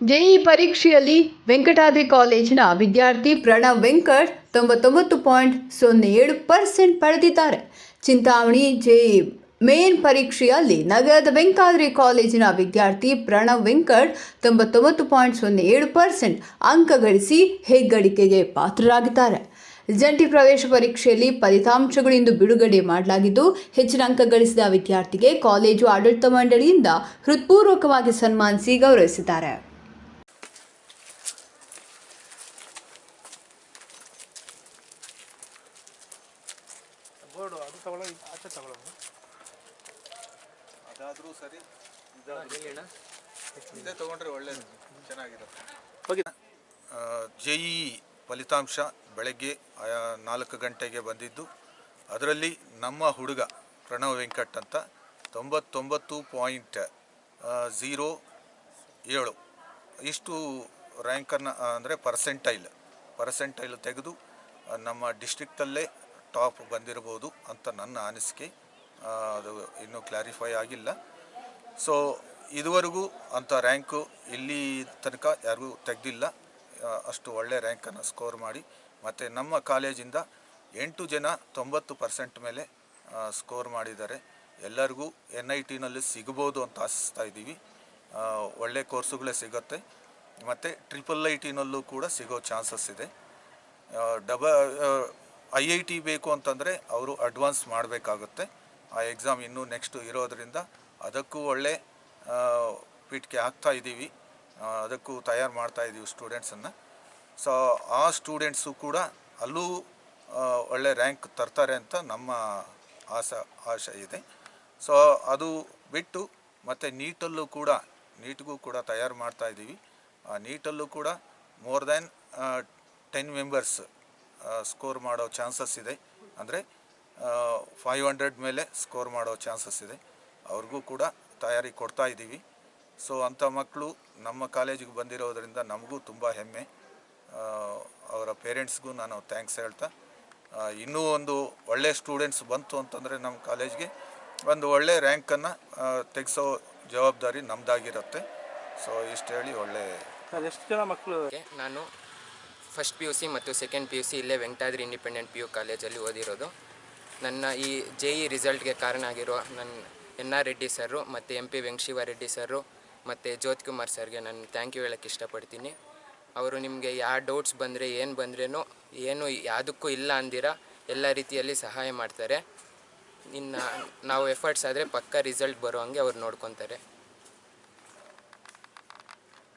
JE ಪರೀಕ್ಷೆಯಲ್ಲಿ ವೆಂಕಟಾದ್ರಿ ಕಾಲೇಜಿನ ವಿದ್ಯಾರ್ಥಿ ಪ್ರಣವ್ ವೆಂಕಟ್ ತೊಂಬತ್ತೊಂಬತ್ತು ಪಾಯಿಂಟ್ ಸೊನ್ನೆ ಏಳು ಪರ್ಸೆಂಟ್ ಪಡೆದಿದ್ದಾರೆ. ಚಿಂತಾಮಣಿ ಜೆಇ ಮೇನ್ ಪರೀಕ್ಷೆಯಲ್ಲಿ ನಗರದ ವೆಂಕಾದ್ರಿ ಕಾಲೇಜಿನ ವಿದ್ಯಾರ್ಥಿ ಪ್ರಣವ್ ವೆಂಕಟ್ ತೊಂಬತ್ತೊಂಬತ್ತು ಪಾಯಿಂಟ್ ಸೊನ್ನೆ ಏಳು ಪರ್ಸೆಂಟ್ ಅಂಕ ಗಳಿಸಿ ಹೆಗ್ಗಳಿಕೆಗೆ ಪಾತ್ರರಾಗಿದ್ದಾರೆ. ಜಂಟಿ ಪ್ರವೇಶ ಪರೀಕ್ಷೆಯಲ್ಲಿ ಫಲಿತಾಂಶಗಳು ಇಂದು ಬಿಡುಗಡೆ ಮಾಡಲಾಗಿದ್ದು, ಹೆಚ್ಚಿನ ಅಂಕ ಗಳಿಸಿದ ವಿದ್ಯಾರ್ಥಿಗೆ ಕಾಲೇಜು ಆಡಳಿತ ಮಂಡಳಿಯಿಂದ ಹೃತ್ಪೂರ್ವಕವಾಗಿ ಸನ್ಮಾನಿಸಿ ಗೌರವಿಸಿದ್ದಾರೆ. ಬೋರ್ಡು ಅದು ತಗೊಳ್ಳೋ ಆಚೆ ತಗೊಳ್ಳೋದು ಅದಾದರೂ ಸರಿ ಇದೇ ತೊಗೊಂಡ್ರೆ ಒಳ್ಳೇದು ಚೆನ್ನಾಗಿರುತ್ತೆ. ಓಕೆ. ಜೆ ಇ ಫಲಿತಾಂಶ ಬೆಳಗ್ಗೆ ನಾಲ್ಕು ಗಂಟೆಗೆ ಬಂದಿದ್ದು. ಅದರಲ್ಲಿ ನಮ್ಮ ಹುಡುಗ ಪ್ರಣವ್ ವೆಂಕಟ್ ಅಂತ ತೊಂಬತ್ತೊಂಬತ್ತು ಪಾಯಿಂಟ್ ಝೀರೋ ಏಳು. ಇಷ್ಟು ರ್ಯಾಂಕನ್ನು ಅಂದರೆ ಪರ್ಸೆಂಟೈಲ್ ಪರ್ಸೆಂಟೈಲ್ ತೆಗೆದು ನಮ್ಮ ಡಿಸ್ಟ್ರಿಕ್ಟಲ್ಲೇ ಟಾಪ್ ಬಂದಿರ್ಬೋದು ಅಂತ ನನ್ನ ಅನಿಸಿಕೆ. ಅದು ಇನ್ನೂ ಕ್ಲಾರಿಫೈ ಆಗಿಲ್ಲ. ಸೊ ಇದುವರೆಗೂ ಅಂಥ ರ್ಯಾಂಕು ಇಲ್ಲಿ ತನಕ ಯಾರಿಗೂ ತೆಗೆದಿಲ್ಲ. ಅಷ್ಟು ಒಳ್ಳೆ ರ್ಯಾಂಕನ್ನು ಸ್ಕೋರ್ ಮಾಡಿ. ಮತ್ತು ನಮ್ಮ ಕಾಲೇಜಿಂದ ಎಂಟು ಜನ ತೊಂಬತ್ತು ಪರ್ಸೆಂಟ್ ಮೇಲೆ ಸ್ಕೋರ್ ಮಾಡಿದ್ದಾರೆ. ಎಲ್ಲರಿಗೂ ಎನ್ ಐ ಟಿನಲ್ಲಿ ಸಿಗ್ಬೋದು ಅಂತ ಆಶಿಸ್ತಾ ಇದ್ದೀವಿ. ಒಳ್ಳೆ ಕೋರ್ಸುಗಳೇ ಸಿಗುತ್ತೆ. ಮತ್ತು ಟ್ರಿಪಲ್ ಐ ಟಿನಲ್ಲೂ ಕೂಡ ಸಿಗೋ ಚಾನ್ಸಸ್ ಇದೆ. ಡಬ ಐ ಐ ಟಿ ಬೇಕು ಅಂತಂದರೆ ಅವರು ಅಡ್ವಾನ್ಸ್ ಮಾಡಬೇಕಾಗುತ್ತೆ. ಆ ಎಕ್ಸಾಮ್ ಇನ್ನೂ ನೆಕ್ಸ್ಟು ಇರೋದರಿಂದ ಅದಕ್ಕೂ ಒಳ್ಳೆ ಆ, ಪೀಠಿಕೆ ಹಾಕ್ತಾ ಇದ್ದೀವಿ. ಅದಕ್ಕೂ ತಯಾರು ಮಾಡ್ತಾ ಇದ್ದೀವಿ ಸ್ಟೂಡೆಂಟ್ಸನ್ನು ಸೊ ಆ ಸ್ಟೂಡೆಂಟ್ಸು ಕೂಡ ಅಲ್ಲೂ ಒಳ್ಳೆ ರ್ಯಾಂಕ್ ತರ್ತಾರೆ ಅಂತ ನಮ್ಮ ಆಸೆ ಆಶೆ ಇದೆ. ಸೊ ಅದು ಬಿಟ್ಟು ಮತ್ತು ನೀಟಲ್ಲೂ ಕೂಡ ನೀಟ್ಗೂ ಕೂಡ ತಯಾರು ಮಾಡ್ತಾ ಇದ್ದೀವಿ. ಆ ನೀಟಲ್ಲೂ ಕೂಡ more than ten members score ಮಾಡೋ ಚಾನ್ಸಸ್ ಇದೆ. ಅಂದರೆ ಫೈವ್ ಹಂಡ್ರೆಡ್ ಮೇಲೆ ಸ್ಕೋರ್ ಮಾಡೋ ಚಾನ್ಸಸ್ ಇದೆ. ಅವ್ರಿಗೂ ಕೂಡ ತಯಾರಿ ಕೊಡ್ತಾ ಇದ್ದೀವಿ. ಸೊ ಅಂಥ ಮಕ್ಕಳು ನಮ್ಮ ಕಾಲೇಜಿಗೆ ಬಂದಿರೋದರಿಂದ ನಮಗೂ ತುಂಬ ಹೆಮ್ಮೆ. ಅವರ ಪೇರೆಂಟ್ಸ್ಗೂ ನಾನು ಥ್ಯಾಂಕ್ಸ್ ಹೇಳ್ತಾ ಇನ್ನೂ ಒಂದು ಒಳ್ಳೆ ಸ್ಟೂಡೆಂಟ್ಸ್ ಬಂತು ಅಂತಂದರೆ ನಮ್ಮ ಕಾಲೇಜ್ಗೆ ಒಂದು ಒಳ್ಳೆ ರ್ಯಾಂಕನ್ನು ತೆಗೆಸೋ ಜವಾಬ್ದಾರಿ ನಮ್ಮದಾಗಿರುತ್ತೆ ಸೊ ಇಷ್ಟು ಹೇಳಿ ಒಳ್ಳೆ ಎಷ್ಟು ಜನ ಮಕ್ಕಳು? ನಾನು ಫಸ್ಟ್ ಪಿ ಯು ಸಿ ಮತ್ತು ಸೆಕೆಂಡ್ ಪಿ ಯು ಸಿ ಇಲ್ಲೇ ವೆಂಕಟಾದ್ರಿ ಇಂಡಿಪೆಂಡೆಂಟ್ ಪಿ ಯು ಕಾಲೇಜಲ್ಲಿ ಓದಿರೋದು. ನನ್ನ ಈ ಜೆ ಇ ರಿಸಲ್ಟ್ಗೆ ಕಾರಣ ಆಗಿರೋ ನನ್ನ ಎನ್ ಆರ್ ರೆಡ್ಡಿ ಸರು ಮತ್ತು M P Venkashiva Reddy sir ಮತ್ತು ಜ್ಯೋತ್ಕುಮಾರ್ ಸರ್ಗೆ ನಾನು ಥ್ಯಾಂಕ್ ಯು ಹೇಳೋಕ್ಕೆ ಇಷ್ಟಪಡ್ತೀನಿ. ಅವರು ನಿಮಗೆ ಯಾವ ಡೌಟ್ಸ್ ಬಂದರೆ ಏನು ಬಂದ್ರೇನೋ ಏನು ಯಾವುದಕ್ಕೂ ಇಲ್ಲ ಅಂದಿರ ಎಲ್ಲ ರೀತಿಯಲ್ಲಿ ಸಹಾಯ ಮಾಡ್ತಾರೆ. ಇನ್ನು ನಾವು ಎಫರ್ಟ್ಸ್ ಆದರೆ ಪಕ್ಕ ರಿಸಲ್ಟ್ ಬರೋ ಹಂಗೆ ಅವ್ರು ನೋಡ್ಕೊತಾರೆ.